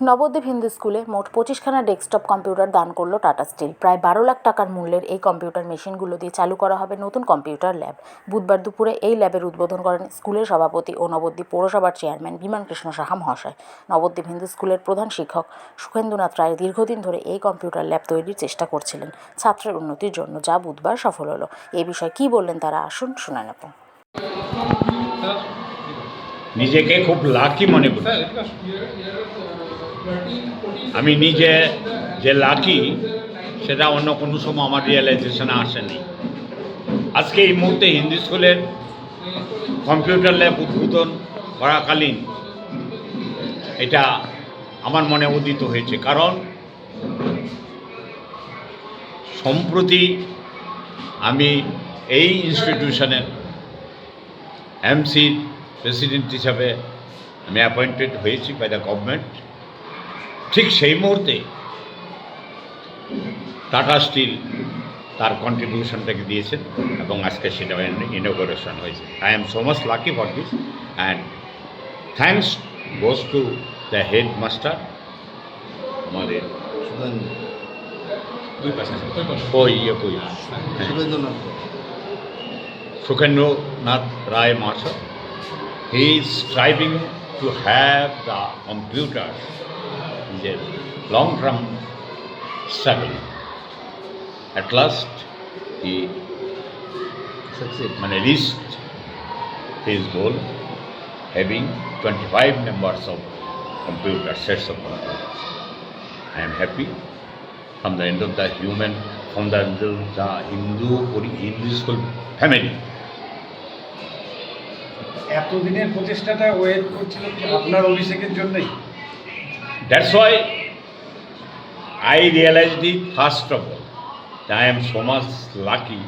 নবদ্বীপ হিন্দু স্কুলে মোট পঁচিশখানা desktop computer দান করল টাটা স্টিল। প্রায় বারো লাখ টাকার মূল্যের এই কম্পিউটার মেশিনগুলো দিয়ে চালু করা হবে নতুন কম্পিউটার ল্যাব। বুধবার দুপুরে এই ল্যাবের উদ্বোধন করেন স্কুলের সভাপতি ও নবদ্বীপ পৌরসভার চেয়ারম্যান বিমান কৃষ্ণ সাহা মহাশয়। নবদ্বীপ হিন্দু স্কুলের প্রধান শিক্ষক সুখেন্দ্রনাথ রায় দীর্ঘদিন ধরে এই কম্পিউটার ল্যাব তৈরির চেষ্টা করছিলেন ছাত্রের উন্নতির জন্য যা বুধবার সফল হলো। এই বিষয়ে কী বললেন তারা আসুন শুনে নেব। নিজেকে খুব লাকি মনে করি। আমি নিজে যে লাকি সেটা অন্য কোনো সময় আমার রিয়েলাইজেশনে আসেনি। আজকে এই মুহূর্তে হিন্দি স্কুলের কম্পিউটার ল্যাব উদ্বোধন করাকালীন এটা আমার মনে উদিত হয়েছে। কারণ সম্প্রতি আমি এই ইনস্টিটিউশনের এমসির প্রেসিডেন্ট হিসাবে আমি অ্যাপয়েন্টেড হয়েছি বাই দ্য গভর্নমেন্ট ঠিক সেই মুহূর্তে টাটা স্টিল তার কন্ট্রিবিউশনটাকে দিয়েছেন এবং আজকে সেটা ইনোগ্রেশন হয়েছে। I am so much lucky for this and thanks goes to the head master আমাদের ওই ইয়ে কই? হ্যাঁ Surendranath. Sukhendranath Rai Master. He is striving to have in a long-term struggle. At last, he success মানে, reached his goal, having 25 members of computer sets of computers. I am happy from the end of the human, from the end of the Hindu, Hindu school family. এতদিনের প্রচেষ্টাটা wait করছিল আপনার অভিষেকের জন্যই that's why I realise the first of all I am so much lucky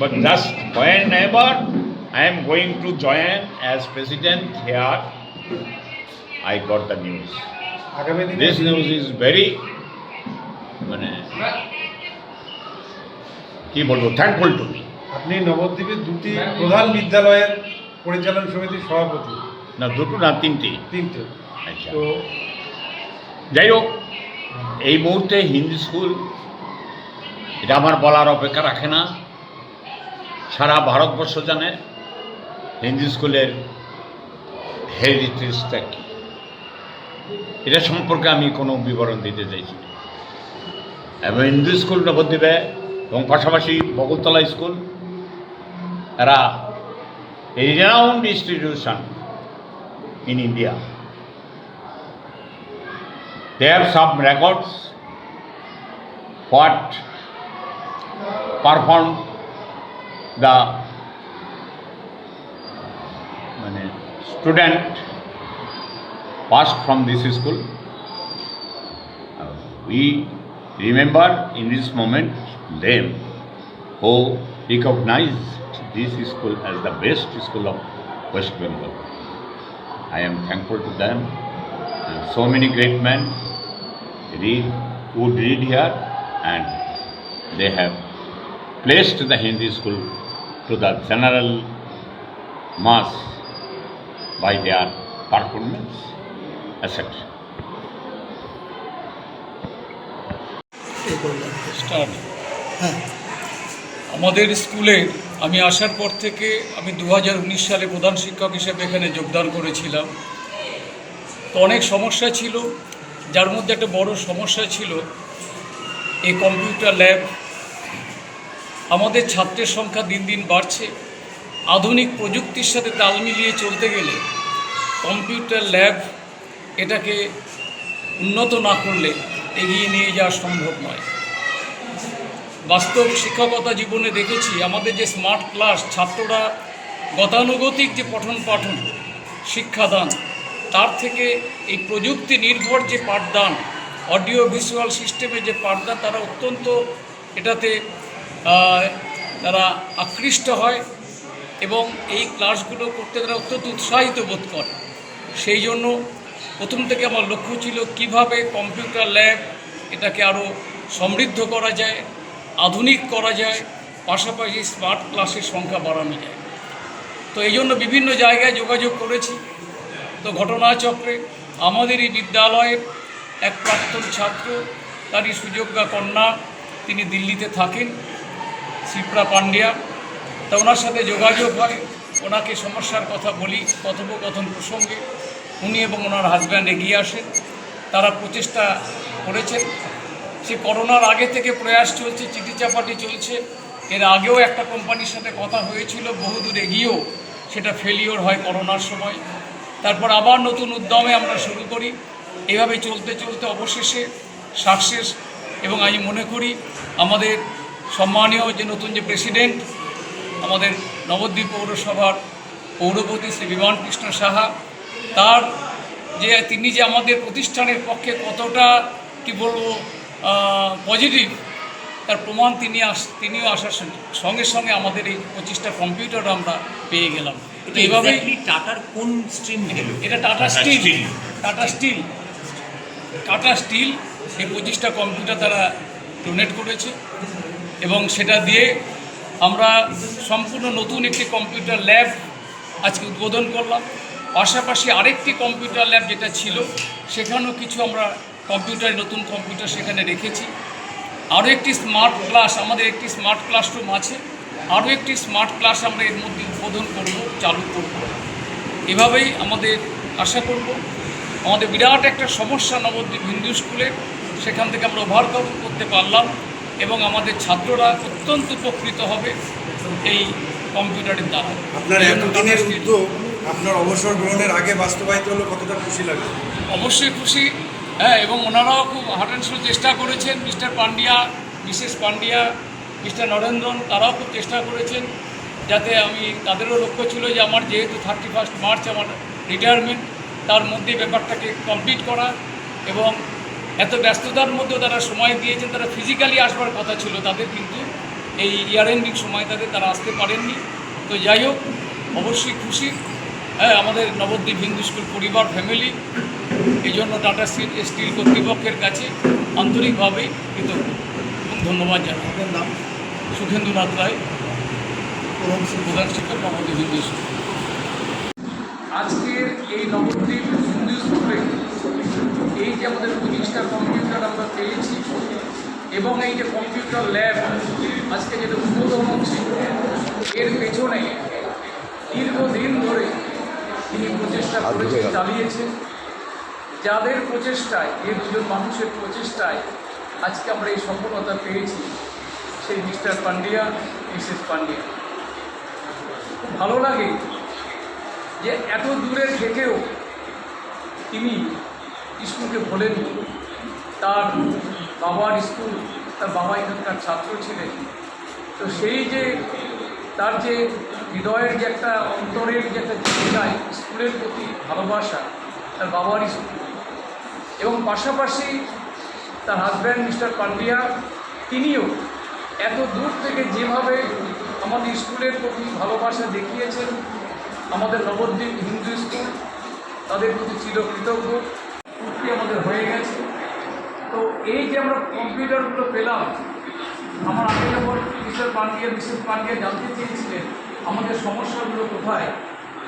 but just join ever I am going to join as president here I got the news this news is very মানে কি বলব thankful to me আপনি নবদ্বীপের দুটি প্রধান বিদ্যালয়ের পরিচালন সমিতির সভাপতি। না দুটো না তিনটি। তিনটে। তো যাই হোক এই মুহূর্তে হিন্দি স্কুল, এটা আমার বলার অপেক্ষা রাখে না। সারা ভারতবর্ষ জানে হিন্দি স্কুলের হেরিটেজটা কি। এটা সম্পর্কে আমি কোনো বিবরণ দিতে চাইছি এবং হিন্দি স্কুল নবদ্বীপে এবং পাশাপাশি বকুলতলা স্কুল, এরা renowned institution in India They have some records what performed the student passed from this school. Uh, We remember in this moment them who recognized this school as the best school of West Bengal. I am thankful to them. So many great men read, would read here and they have placed the Hindi school to the general mass by their performance, etc. আমাদের স্কুলে আমি আসার পর থেকে আমি দু হাজার উনিশ সালে প্রধান শিক্ষক হিসেবে এখানে যোগদান করেছিলাম অনেক সমস্যা ছিল যার মধ্যে একটা বড় সমস্যা ছিল, এই কম্পিউটার ল্যাব আমাদের ছাত্রের সংখ্যা দিন দিন বাড়ছে। আধুনিক প্রযুক্তির সাথে তাল মিলিয়ে চলতে গেলে কম্পিউটার ল্যাব এটাকে উন্নত না করলে এগিয়ে নিয়ে যাওয়া সম্ভব নয়। বাস্তব শিক্ষকতা জীবনে দেখেছি, আমাদের যে স্মার্ট ক্লাস ছাত্ররা গতানুগতিক যে পঠন পাঠন শিক্ষাদান তার থেকে এই প্রযুক্তি নির্ভর যে পাঠদান অডিও ভিজুয়াল সিস্টেমে যে পাঠদান, তারা অত্যন্ত এটাতে তারা আকৃষ্ট হয় এবং এই ক্লাসগুলো করতে তারা অত্যন্ত উৎসাহিত বোধ করে। সেই জন্য প্রথম থেকে আমার লক্ষ্য ছিল কীভাবে কম্পিউটার ল্যাব এটাকে আরও সমৃদ্ধ করা যায়, আধুনিক করা যায়, পাশাপাশি স্মার্ট ক্লাসের সংখ্যা বাড়ানো যায়। তো এই জন্য বিভিন্ন জায়গায় যোগাযোগ করেছি। তো ঘটনাচক্রে আমাদের এই বিদ্যালয়ের এক প্রাক্তন ছাত্র, তারই সুযোগ্যা কন্যা, তিনি দিল্লিতে থাকেন, শিপ্রা পান্ডিয়া। তা ওনার সাথে যোগাযোগ হয়, ওনাকে সমস্যার কথা বলি, কথোপকথন প্রসঙ্গে। উনি এবং ওনার হাজব্যান্ড এগিয়ে আসেন, তারা প্রচেষ্টা করেছেন। সে করোনার আগে থেকে প্রয়াস চলছে চিঠি চাপাটি চলছে। এর আগেও একটা কোম্পানির সাথে কথা হয়েছিল, বহুদূর এগিয়েও সেটা ফেলিওর হয় করোনার সময়। তারপর আবার নতুন উদ্যমে আমরা শুরু করি। এভাবে চলতে চলতে অবশেষে সাকসেস এবং আমি মনে করি আমাদের সম্মানীয় যে নতুন যে প্রেসিডেন্ট, আমাদের নবদ্বীপ পৌরসভার পৌরপতি শ্রী বিমান কৃষ্ণ সাহা, তার যে, তিনি যে আমাদের প্রতিষ্ঠানের পক্ষে কতটা, কি বলব পজিটিভ তার প্রমাণ তিনি আস, তিনিও আসার সঙ্গে- সঙ্গে আমাদের এই পঁচিশটা কম্পিউটার আমরা পেয়ে গেলাম। টাটার কোন স্ট্রিম এটা Tata Steel Tata Steel Tata Steel এই পঁচিশটা কম্পিউটার তারা ডোনেট করেছে এবং সেটা দিয়ে আমরা সম্পূর্ণ নতুন একটি কম্পিউটার ল্যাব আজকে উদ্বোধন করলাম। পাশাপাশি আরেকটি কম্পিউটার ল্যাব যেটা ছিল সেখানেও কিছু আমরা কম্পিউটার নতুন কম্পিউটার সেখানে রেখেছি। আরও একটি স্মার্ট ক্লাস আমাদের একটি স্মার্ট ক্লাসরুম আছে। আরও একটি স্মার্ট ক্লাস আমরা এর মধ্যে উদ্বোধন করব চালু করব। এভাবেই আমাদের আশা করব আমাদের বিরাট একটা সমস্যা নবদ্বীপ হিন্দু স্কুলে সেখান থেকে আমরা ওভারকাম করতে পারলাম এবং আমাদের ছাত্ররা অত্যন্ত উপকৃত হবে এই কম্পিউটারের দ্বারা। আপনার এতদিনের উদ্যোগ আপনার অবসর গ্রহণের আগে বাস্তবায়িত হলো কতটা খুশি লাগে অবশ্যই খুশি। হ্যাঁ এবং ওনারাও খুব অ্যান্ড চেষ্টা করেছেন Mr Pandya Mrs Pandya Mr Narendran, তারাও খুব চেষ্টা করেছেন যাতে আমি, তাদেরও লক্ষ্য ছিল যে আমার যেহেতু থার্টি ফার্স্ট মার্চ আমার রিটায়ারমেন্ট তার মধ্যে ব্যাপারটাকে কমপ্লিট করা এবং এত ব্যস্ততার মধ্যেও তারা সময় দিয়েছেন, তারা ফিজিক্যালি আসবার কথা ছিল তাদের কিন্তু এই ইয়ার এন্ডিং সময় তাদের তারা আসতে পারেননি। তো যাই হোক, অবশ্যই খুশি। হ্যাঁ আমাদের নবদ্বীপ হিন্দু স্কুল পরিবার ফ্যামিলি এই জন্য টাটা স্টিল স্টিল কর্তৃপক্ষের কাছে আন্তরিকভাবেই কৃতজ্ঞ ধন্যবাদ জানাই। নাম? সুখেন্দুনাথ রায় প্রধান শিক্ষক নবদ্বীপ হিন্দু আজকের এই নবদ্বীপ হিন্দু স্কুলে এই যে আমাদের পঁচিশটা কম্পিউটার আমরা পেয়েছি এবং এই যে কম্পিউটার ল্যাব আজকে যেটা উদ্বোধন হচ্ছে এর পেছনে দীর্ঘদিন ধরে তিনি প্রচেষ্টা করেছে চালিয়েছেন। যাদের প্রচেষ্টায় এই দুজন মানুষের প্রচেষ্টায় আজকে আমরা এই সফলতা পেয়েছি সেই মিস্টার পান্ডিয়া, মিসেস পান্ডিয়া। খুব ভালো লাগে যে এত দূরে থেকেও তিনি স্কুলকে ভোলেন তার বাবার স্কুল, তার বাবা এখানকার ছাত্র ছিলেন। তো সেই যে, তার যে হৃদয়ের যে একটা, অন্তরের যে একটা জায়গায় স্কুলের প্রতি ভালোবাসা, তার বাবার স্কুল। এবং পাশাপাশি তার হাজব্যান্ড মিস্টার পান্ডিয়া, তিনিও এত দূর থেকে যেভাবে আমাদের স্কুলের প্রতি ভালোবাসা দেখিয়েছেন, আমাদের নবদ্বীপ হিন্দু স্কুল, তাদের প্রতি চির কৃতজ্ঞ চুক্তি আমাদের হয়ে গেছে। তো এই যে আমরা কম্পিউটারগুলো পেলাম, আমার আগে যখন মিস্টার পান্ডিয়া মিসেস পান্ডিয়া জানতে চেয়েছিলেন, আমাদের সমস্যাগুলো কোথায়?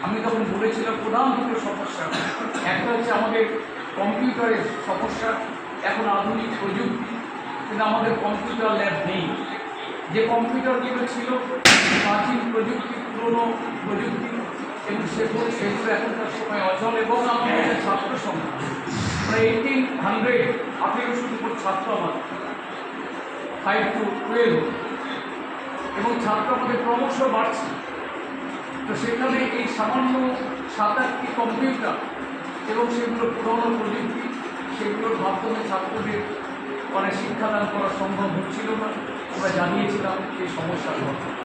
আমি তখন বলেছিলাম, প্রধান দুটো সমস্যা। একটা হচ্ছে আমাদের কম্পিউটারের সমস্যা, এখন আধুনিক প্রযুক্তি, কিন্তু আমাদের কম্পিউটার ল্যাব নেই। যে কম্পিউটারগুলো ছিল, প্রাচীন প্রযুক্তি, পুরনো প্রযুক্তি, এবং সেগুলো সেগুলো এখনকার সময় অচল এবং আমাদের ছাত্র সংখ্যা প্রায় এইটিন হান্ড্রেড আঠেরোশো উপর ছাত্র আমাদের ফাইভ টু টুয়েলভ এবং ছাত্র আমাদের ক্রমশ বাড়ছে। তো সেখানে এই সামান্য সাত আটটি কম্পিউটার এবং সেগুলো পুরনো প্রযুক্তি, সেগুলোর মাধ্যমে ছাত্রদের মানে শিক্ষাদান করা সম্ভব হচ্ছিল না। আমরা জানিয়েছিলাম এই সমস্যা কথা